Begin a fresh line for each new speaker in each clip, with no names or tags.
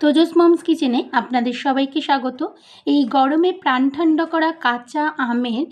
তোজস moms কিচেনে আপনাদের সবাইকে স্বাগত। এই গরমে প্রাণ ঠান্ডা করা কাঁচা আমের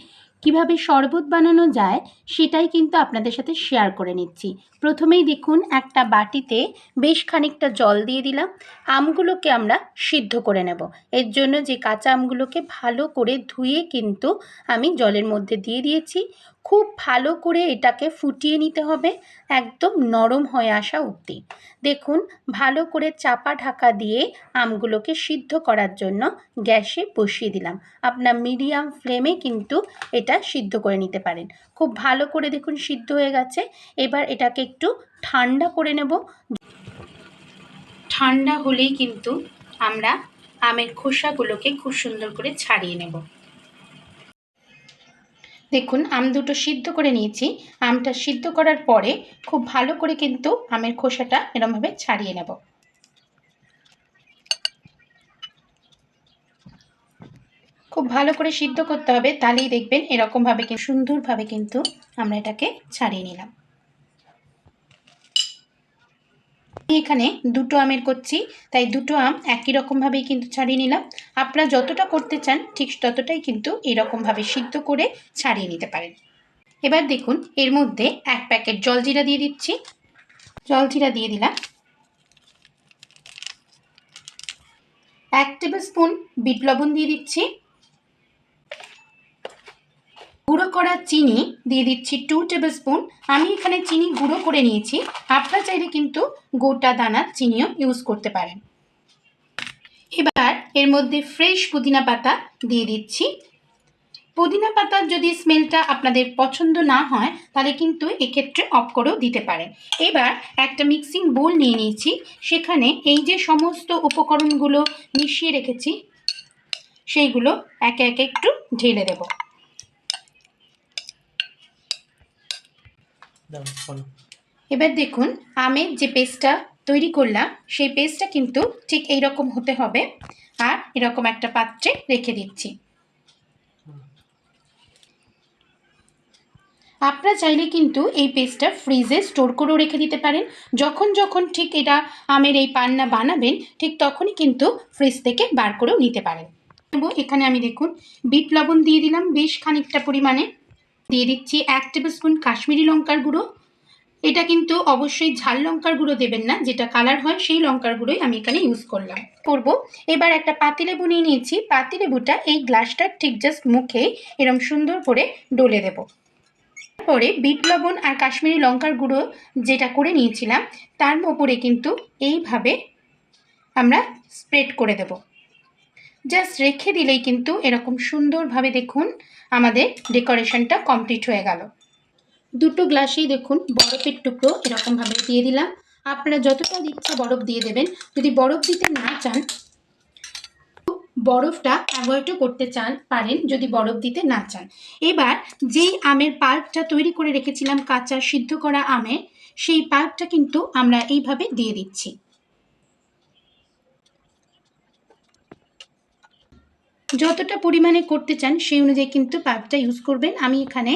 কীভাবে শরবত বানানো যায় সেটাই কিন্তু আপনাদের সাথে শেয়ার করে নিচ্ছি। প্রথমেই দেখুন, একটা বাটিতে বেশ খানিকটা জল দিয়ে দিলাম। আমগুলোকে আমরা সিদ্ধ করে নেব। এর জন্য যে কাঁচা আমগুলোকে ভালো করে ধুয়ে কিন্তু আমি জলের মধ্যে দিয়ে দিয়েছি। খুব ভালো করে এটাকে ফুটিয়ে নিতে হবে, একদম নরম হয়ে আসা অবধি। দেখুন, ভালো করে চাপা ঢাকা দিয়ে আমগুলোকে সিদ্ধ করার জন্য গ্যাসে বসিয়ে দিলাম। আপনার মিডিয়াম ফ্লেমে কিন্তু এটা সিদ্ধ করে নিতে পারেন। খুব ভালো করে দেখুন সিদ্ধ হয়ে গেছে। এবার এটাকে একটু ঠান্ডা করে নেব। ঠান্ডা হলেই কিন্তু আমরা আমের খোসাগুলোকে খুব সুন্দর করে ছাড়িয়ে নেব। দেখুন, আম দুটো সিদ্ধ করে নিয়েছি। আমটা সিদ্ধ করার পরে খুব ভালো করে কিন্তু আমের খোসাটা এরমভাবে ছাড়িয়ে নেব। খুব ভালো করে সিদ্ধ করতে হবে, তাহলেই দেখবেন এরকমভাবে সুন্দরভাবে কিন্তু আমরা এটাকে ছাড়িয়ে নিলাম। এখানে দুটো আমের করছি, তাই দুটো আম একই রকমভাবেই কিন্তু ছাড়িয়ে নিলাম। আপনারা যতটা করতে চান, ঠিক ততটাই কিন্তু এরকমভাবে সিদ্ধ করে ছাড়িয়ে নিতে পারেন। এবার দেখুন, এর মধ্যে এক প্যাকেট জলজিরা দিয়ে দিচ্ছি। জলজিরা দিয়ে দিলাম। এক টেবিল স্পুন বিট লবণ দিয়ে দিচ্ছি গুঁড়ো করা চিনি দিয়ে দিচ্ছি টু টেবিল স্পুন আমি এখানে চিনি গুঁড়ো করে নিয়েছি। আপনারা চাইলে কিন্তু গোটা দানা চিনিও ইউজ করতে পারেন। এবার এর মধ্যে ফ্রেশ পুদিনা পাতা দিয়ে দিচ্ছি। পুদিনা পাতার যদি স্মেলটা আপনাদের পছন্দ না হয়, তাহলে কিন্তু এক্ষেত্রে অফ করেও দিতে পারেন। এবার একটা মিক্সিং বোল নিয়ে নিয়েছি। সেখানে এই যে সমস্ত উপকরণগুলো মিশিয়ে রেখেছি, সেইগুলো একে একে একটু ঢেলে দেবো। এবার দেখুন আমের যে পেস্টটা তৈরি করলাম, সেই পেস্টটা কিন্তু ঠিক এই রকম হতে হবে। আর এরকম একটা পাত্রে রেখে দিচ্ছি। আপনারা চাইলে কিন্তু এই পেস্টটা ফ্রিজে স্টোর করেও রেখে দিতে পারেন। যখন যখন ঠিক এটা আমের এই পান্না বানাবেন, ঠিক তখনই কিন্তু ফ্রিজ থেকে বার করেও নিতে পারেন। এখানে আমি দেখুন, বিট লবণ দিয়ে দিলাম বেশ খানিকটা পরিমাণে। দিয়ে দিচ্ছি এক টেবিল স্পুন কাশ্মীরি লঙ্কার গুঁড়ো। এটা কিন্তু অবশ্যই ঝাল লঙ্কার গুঁড়ো দেবেন না, যেটা কালার হয় সেই লঙ্কার গুঁড়োই আমি এখানে ইউজ করলাম। করব। এবার একটা পাতিলেবু নিয়ে নিয়েছি। পাতিলেবুটা এই গ্লাসটার ঠিক জাস্ট মুখে এরম সুন্দর করে ডলে দেব। পরে বিট লবণ আর কাশ্মীরি লঙ্কার গুঁড়ো যেটা করে নিয়েছিলাম, তার ওপরে কিন্তু এইভাবে আমরা স্প্রেড করে দেব। জাস্ট রেখে দিলেই কিন্তু এরকম সুন্দরভাবে দেখুন আমাদের ডেকোরেশনটা কমপ্লিট হয়ে গেল। দুটো গ্লাসেই দেখুন বরফের টুকরো এরকমভাবে দিয়ে দিলাম। আপনারা যতটা ইচ্ছা বরফ দিয়ে দেবেন। যদি বরফ দিতে না চান, বরফটা অ্যাভয়েডও করতে চান, পারেন যদি বরফ দিতে না চান। এবার যেই আমের পাল্পটা তৈরি করে রেখেছিলাম, কাঁচা সিদ্ধ করা আমের, সেই পাল্পটা কিন্তু আমরা এইভাবে দিয়ে দিচ্ছি। যতটা পরিমাণে করতে চান সেই অনুযায়ী কিন্তু পাল্পটা ইউজ করবেন। আমি এখানে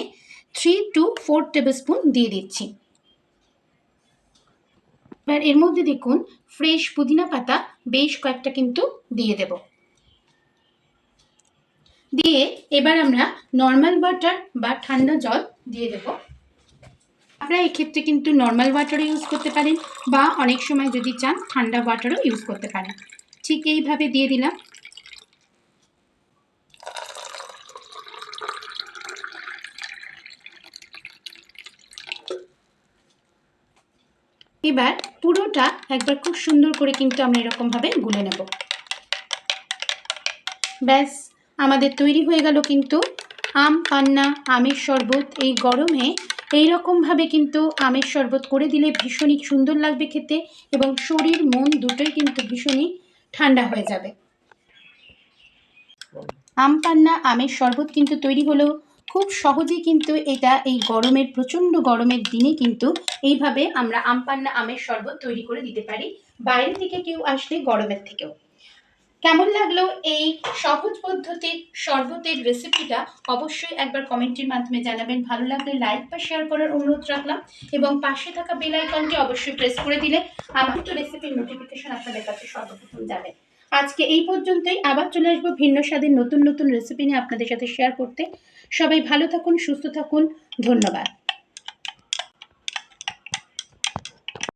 three two four tablespoon দিয়ে দিচ্ছি। এবার এর মধ্যে দেখুন ফ্রেশ পুদিনা পাতা বেশ কয়েকটা কিন্তু দিয়ে দেব। দিয়ে এবার আমরা নর্মাল ওয়াটার বা ঠান্ডা জল দিয়ে দেব। আপনারা এক্ষেত্রে কিন্তু নর্মাল ওয়াটারও ইউজ করতে পারেন বা অনেক সময় যদি চান ঠান্ডা ওয়াটারও ইউজ করতে পারেন। ঠিক এইভাবে দিয়ে দিলাম। এবার পুরোটা একবার খুব সুন্দর করে কিন্তু আমরা এরকমভাবে গুলে নেব। ব্যাস, আমাদের তৈরি হয়ে গেল কিন্তু আম, পান্না, আমের শরবত। এই গরমে এই রকমভাবে কিন্তু আমের শরবত করে দিলে ভীষণই সুন্দর লাগবে খেতে এবং শরীর, মন দুটোই কিন্তু ভীষণই ঠান্ডা হয়ে যাবে। আম, পান্না, আমের শরবত কিন্তু তৈরি হলো। খুব সহজেই কিন্তু এটা এই গরমের, প্রচণ্ড গরমের দিনে কিন্তু এইভাবে আমরা আম পান্না আমের শরবত তৈরি করে দিতে পারি বাইরে থেকে কেউ আসলে গরমের থেকেও। কেমন লাগল এই সহজ পদ্ধতির শরবতের রেসিপিটা অবশ্যই একবার কমেন্টের মাধ্যমে জানাবেন। ভালো লাগলে লাইক বা শেয়ার করার অনুরোধ রাখলাম এবং পাশে থাকা বেল আইকনটি অবশ্যই প্রেস করে দিলে আমার তো রেসিপির নোটিফিকেশন আপনাদের কাছে সর্বপ্রথম যাবে। আজকে এই পর্যন্তই। আবার চলে আসব ভিন্ন স্বাদের নতুন নতুন রেসিপি নিয়ে আপনাদের সাথে শেয়ার করতে। সবাই ভালো থাকুন, সুস্থ থাকুন। ধন্যবাদ।